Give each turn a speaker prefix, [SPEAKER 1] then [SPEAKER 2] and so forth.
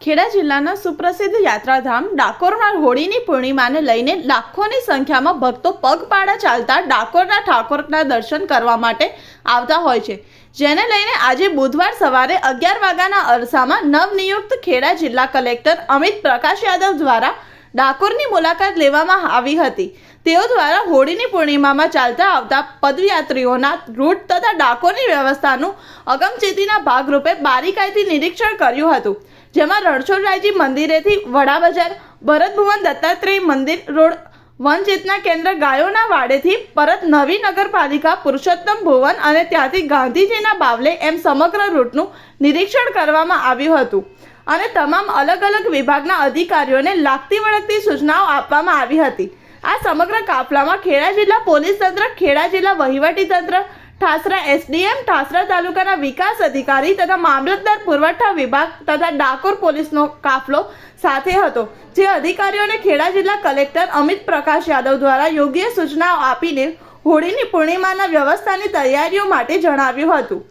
[SPEAKER 1] ખેડા જિલ્લાના સુપ્રસિદ્ધ યાત્રાધામ ડાકોરના હોળીની પૂર્ણિમાને લઈને લાખોની સંખ્યામાં ભક્તો પગપાળા ચાલતા ડાકોરના ઠાકોરના દર્શન કરવા માટે આવતા હોય છે. જેને લઈને આજે બુધવાર સવારે અગિયાર વાગ્યાના અરસામાં નવનિયુક્ત ખેડા જિલ્લા કલેક્ટર અમિત પ્રકાશ યાદવ દ્વારા ડાકોરની મુલાકાત લેવામાં આવી હતી. તેઓ દ્વારા હોળીની પૂર્ણિમામાં ચાલતા આવતા પદયાત્રીઓના રૂટ તથા ડાકોરની વ્યવસ્થાનું અગમચેતીના ભાગરૂપે બારીકાઈથી નિરીક્ષણ કર્યું હતું, જેમાં રણછોડરાયજી મંદિરેથી વડા બજાર ભરતભુવન દત્તાત્રેય મંદિર રોડ વનચેતના કેન્દ્ર ગાયોના વાડેથી પરત નવી નગરપાલિકા પુરુષોત્તમ ભુવન અને ત્યાંથી ગાંધીજીના બાવલે એમ સમગ્ર રૂટનું નિરીક્ષણ કરવામાં આવ્યું હતું. અને તમામ અલગ અલગ વિભાગના અધિકારીઓને લાગતી વળગતી સૂચનાઓ આપવામાં આવી હતી. આ સમગ્ર કાફલામાં ખેડા જિલ્લા પોલીસ તંત્ર, ખેડા જિલ્લા વહીવટી તંત્ર ઠાસરા એસડીએમ, ઠાસરા તાલુકાના વિકાસ અધિકારી તથા મામલતદાર પુરવઠા વિભાગ તથા ડાકોર પોલીસનો કાફલો સાથે હતો, જે અધિકારીઓને ખેડા જિલ્લા કલેક્ટર અમિત પ્રકાશ યાદવ દ્વારા યોગ્ય સૂચનાઓ આપીને હોળીની પૂર્ણિમાના વ્યવસ્થાની તૈયારીઓ માટે જણાવ્યું હતું.